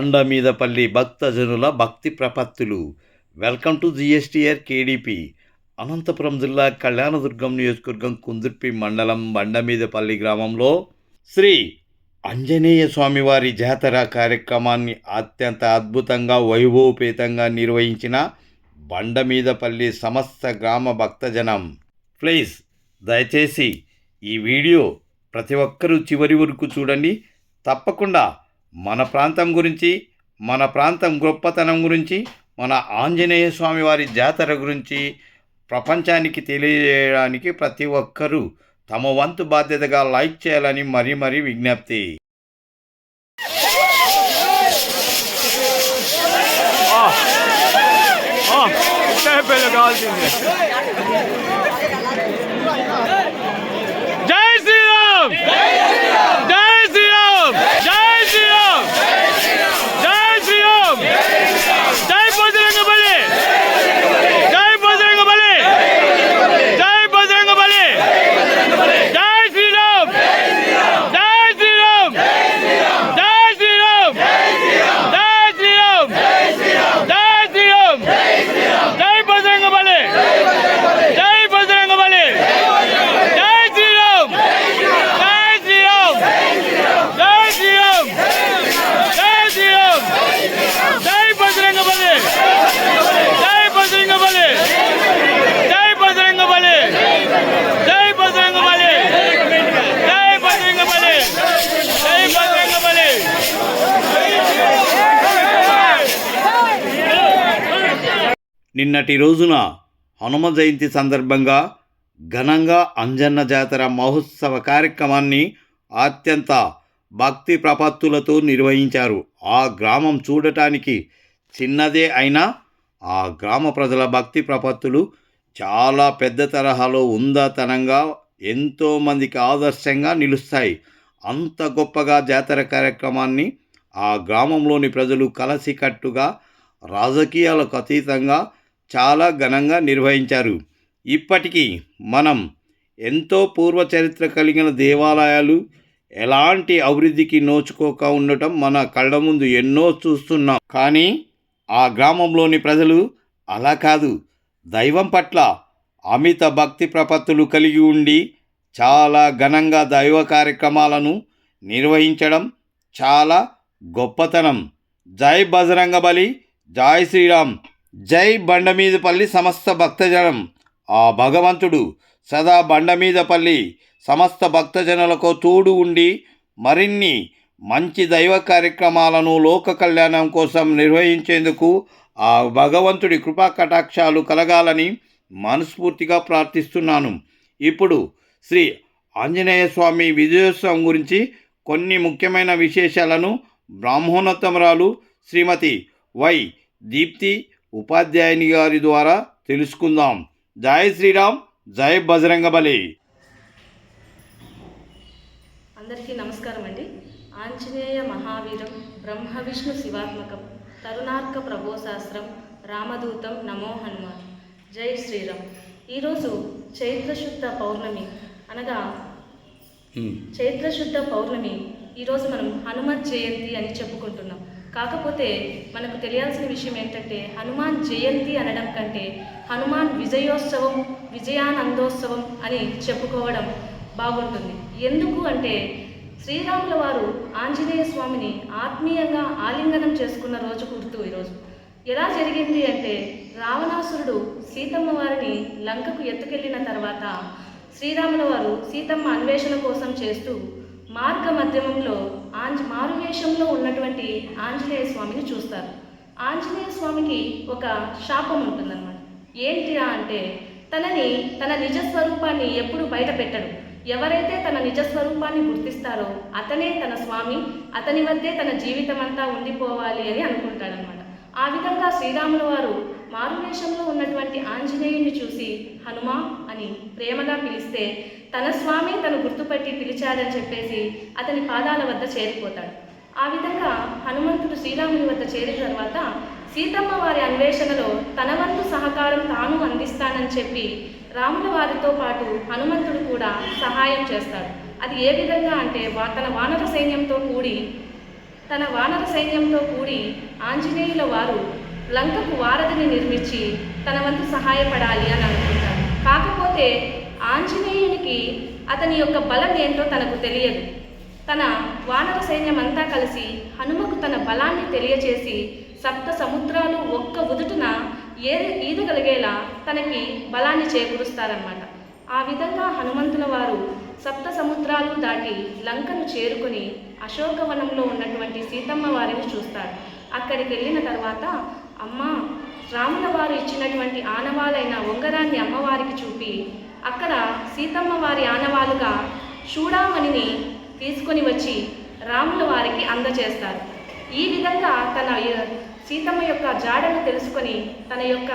బండమీదపల్లి భక్తజనుల భక్తి ప్రపత్తులు. Welcome to GSTR KDP. Anantapuram జిల్లా కళ్యాణదుర్గం నియోజకవర్గం కుందుర్పి మండలం బండమీదపల్లి గ్రామంలో శ్రీ ఆంజనేయ స్వామివారి జాతర కార్యక్రమాన్ని అత్యంత అద్భుతంగా వైభవపేతంగా నిర్వహించిన బండమీదపల్లి సమస్త గ్రామ భక్తజనం. ప్లీజ్ దయచేసి ఈ వీడియో ప్రతి ఒక్కరూ చివరి వరకు చూడండి. తప్పకుండా మన ప్రాంతం గురించి మన ప్రాంతం గొప్పతనం గురించి మన ఆంజనేయ స్వామి వారి జాతర గురించి ప్రపంచానికి తెలియజేయడానికి ప్రతి ఒక్కరూ తమ వంతు బాధ్యతగా లైక్ చేయాలని మరీ మరీ విజ్ఞప్తి పెళ్ళి కావాల్సింది జై శ్రీరామ్ జై శ్రీరామ్ జై శ్రీరామ్ జై శ్రీరామ్ జై బజరంగ బలి జై బజరంగ బలి జై బజరంగ బలి జై శ్రీరామ్ జై శ్రీరామ్ జై శ్రీరామ్ జై శ్రీరామ్ జై శ్రీరామ్ జై బజరంగ బలి జై బజరంగ బలి జై శ్రీరామ్ జై శ్రీరామ్ జై శ్రీరామ్ జై శ్రీరామ్ జై బజరంగ బలి జై బజరంగ బలి జై బజరంగ బలి జై బజరంగ బలి జై బజరంగ బలి జై బజరంగ బలి నిన్నటి రోజున హనుమ జయంతి సందర్భంగా ఘనంగా అంజన్న జాతర మహోత్సవ కార్యక్రమాన్ని అత్యంత భక్తి ప్రపత్తులతో నిర్వహించారు. ఆ గ్రామం చూడటానికి చిన్నదే అయినా ఆ గ్రామ ప్రజల భక్తి ప్రపత్తులు చాలా పెద్ద తరహాలో ఉందాతనంగా ఎంతోమందికి ఆదర్శంగా నిలుస్తాయి. అంత గొప్పగా జాతర కార్యక్రమాన్ని ఆ గ్రామంలోని ప్రజలు కలసికట్టుగా రాజకీయాలకు అతీతంగా చాలా ఘనంగా నిర్వహించారు. ఇప్పటికీ మనం ఎంతో పూర్వ చరిత్ర కలిగిన దేవాలయాలు ఎలాంటి అభివృద్ధికి నోచుకోక ఉండటం మన కళ్ళ ముందు ఎన్నో చూస్తున్నాం. కానీ ఆ గ్రామంలోని ప్రజలు అలా కాదు. దైవం పట్ల అమిత భక్తి ప్రపత్తులు కలిగి ఉండి చాలా ఘనంగా దైవ కార్యక్రమాలను నిర్వహించడం చాలా గొప్పతనం. జై బజరంగబలి జై శ్రీరామ్. జై బండమీదపల్లి సమస్త భక్తజనం. ఆ భగవంతుడు సదా బండమీదపల్లి సమస్త భక్తజనులకు తోడు ఉండి మరిన్ని మంచి దైవ కార్యక్రమాలను లోక కళ్యాణం కోసం నిర్వహించేందుకు ఆ భగవంతుడి కృపా కటాక్షాలు కలగాలని మనస్ఫూర్తిగా ప్రార్థిస్తున్నాను. ఇప్పుడు శ్రీ ఆంజనేయ స్వామి విజయోత్సవం గురించి కొన్ని ముఖ్యమైన విశేషాలను బ్రాహ్మణోత్తమరాలు శ్రీమతి వై దీప్తి ఉపాధ్యాయుని గారి ద్వారా తెలుసుకుందాం. జై శ్రీరామ్ జై బజరంగబలి. అందరికీ నమస్కారం అండి. ఆంజనేయ మహావీరం బ్రహ్మ విష్ణు శివాత్మకం తరుణార్క ప్రభోశాస్త్రం రామదూతం నమో హనుమాన్. జై శ్రీరామ్. ఈరోజు చైత్రశుద్ధ పౌర్ణమి అనగా చైత్రశుద్ధ పౌర్ణమి. ఈరోజు మనం హనుమత్ జయంతి అని చెప్పుకుంటున్నాం. కాకపోతే మనకు తెలియాల్సిన విషయం ఏంటంటే హనుమాన్ జయంతి అనడం కంటే హనుమాన్ విజయోత్సవం విజయానందోత్సవం అని చెప్పుకోవడం బాగుంటుంది. ఎందుకు అంటే శ్రీరాముల వారు ఆంజనేయ స్వామిని ఆత్మీయంగా ఆలింగనం చేసుకున్న రోజు గుర్తు ఈరోజు. ఎలా జరిగింది అంటే రావణాసురుడు సీతమ్మ వారిని లంకకు ఎత్తుకెళ్ళిన తర్వాత శ్రీరాముల వారు సీతమ్మ అన్వేషణ కోసం చేస్తూ మార్గ మధ్యమంలో ఆంజ మారువేషంలో ఉన్నటువంటి ఆంజనేయ స్వామిని చూస్తారు. ఆంజనేయ స్వామికి ఒక శాపం ఉంటుందన్నమాట. ఏంటిరా అంటే తనని తన నిజ స్వరూపాన్ని ఎప్పుడు బయట పెట్టడు ఎవరైతే తన నిజ స్వరూపాన్ని గుర్తిస్తారో అతనే తన స్వామి అతని వద్దే తన జీవితం అంతా ఉండిపోవాలి అని అనుకుంటాడనమాట ఆ విధంగా శ్రీరాముల వారు మారువేషంలో ఉన్నటువంటి ఆంజనేయుని చూసి హనుమా అని ప్రేమగా పిలిస్తే తన స్వామి తను గుర్తుపట్టి పిలిచాడని చెప్పేసి అతని పాదాల వద్ద చేరిపోతాడు. ఆ విధంగా హనుమంతుడు శ్రీరాముని వద్ద చేరిన తర్వాత సీతమ్మ వారి అన్వేషణలో తన వంతు సహకారం తాను అందిస్తానని చెప్పి రాముల వారితో పాటు హనుమంతుడు కూడా సహాయం చేస్తాడు. అది ఏ విధంగా అంటే వా- తన వానర సైన్యంతో కూడి తన వానర సైన్యంతో కూడి ఆంజనేయుల వారు లంకకు వారధిని నిర్మించి తన వంతు సహాయపడాలి అని కాకపోతే ఆంజనేయునికి అతని యొక్క బలం ఏంటో తనకు తెలియదు. తన వానర సైన్యం అంతా కలిసి హనుమకు తన బలాన్ని తెలియచేసి సప్త సముద్రాలు ఒక్క ఉదుటున ఏ ఈదగలిగేలా తనకి బలాన్ని చేకూరుస్తారన్నమాట. ఆ విధంగా హనుమంతుల వారు సప్త సముద్రాలు దాటి లంకను చేరుకొని అశోకవనంలో ఉన్నటువంటి సీతమ్మ వారిని చూస్తారు. అక్కడికి వెళ్ళిన తర్వాత అమ్మ రాముల వారు ఇచ్చినటువంటి ఆనవాలైన ఉంగరాన్ని అమ్మవారికి చూపి అక్కడ సీతమ్మ వారి ఆనవాలుగా చూడామణిని తీసుకొని వచ్చి రాముల వారికి అందజేస్తారు. ఈ విధంగా తన సీతమ్మ యొక్క జాడను తెలుసుకొని తన యొక్క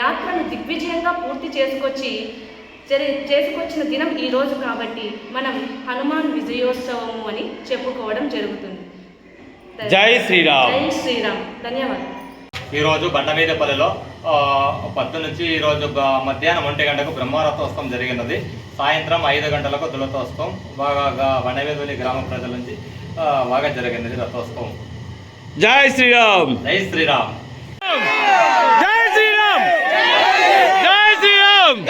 యాత్రను దిగ్విజయంగా పూర్తి చేసుకొచ్చి జరి చేసుకొచ్చిన దినం ఈ రోజు కాబట్టి మనం హనుమాన్ విజయోత్సవము అని చెప్పుకోవడం జరుగుతుంది. జై శ్రీరామ్. జై శ్రీరామ్. ధన్యవాదాలు. ఈరోజు బండమీదపల్లిలో పొద్దు నుంచి ఈరోజు మధ్యాహ్నం ఒంటి గంటకు బ్రహ్మరథోత్సవం జరిగినది. సాయంత్రం ఐదు గంటలకు దులతోత్సవం బాగా బండమీదపల్లి గ్రామ ప్రజల నుంచి బాగా జరిగినది రథోత్సవం. జై శ్రీరామ్! జై శ్రీరామ్! జై శ్రీరామ్! జై శ్రీరామ్!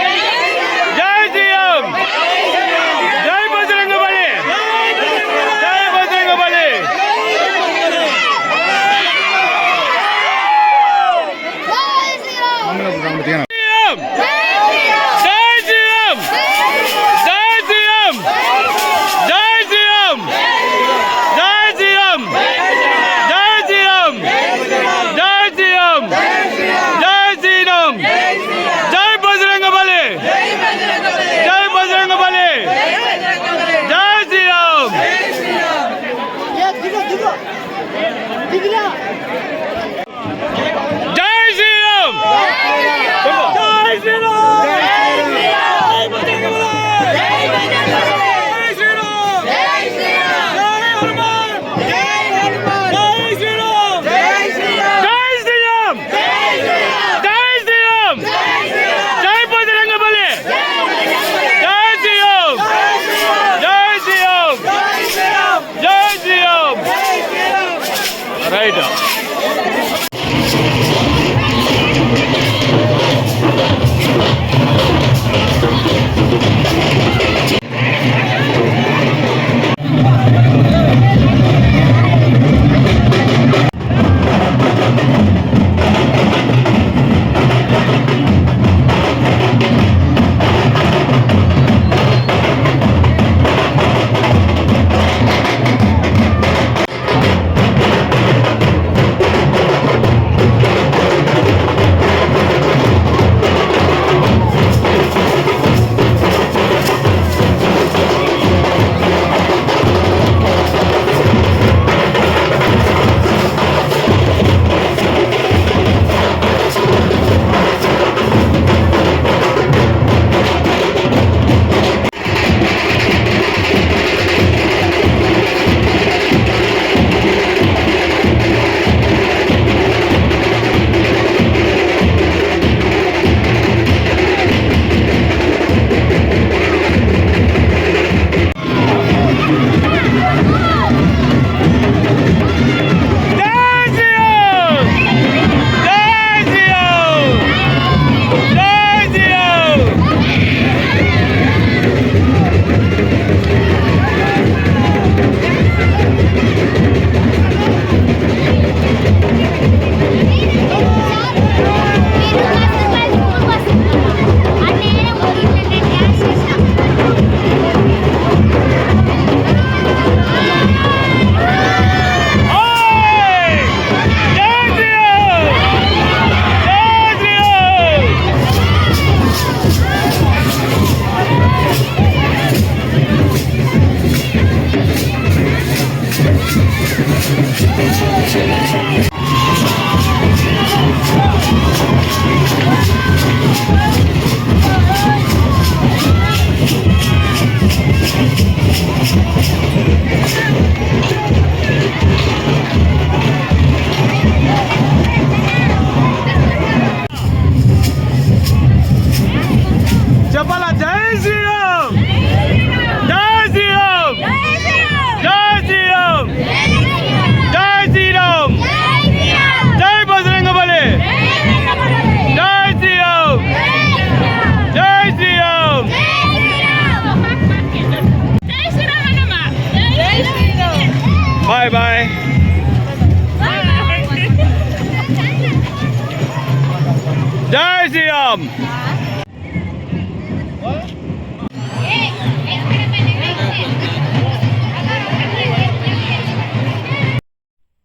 శ్రీరామ్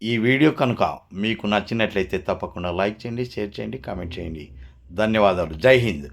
ఈ వీడియో కనుక మీకు నచ్చినట్లయితే తప్పకుండా లైక్ చేయండి షేర్ చేయండి కామెంట్ చేయండి. ధన్యవాదాలు. జై హింద్.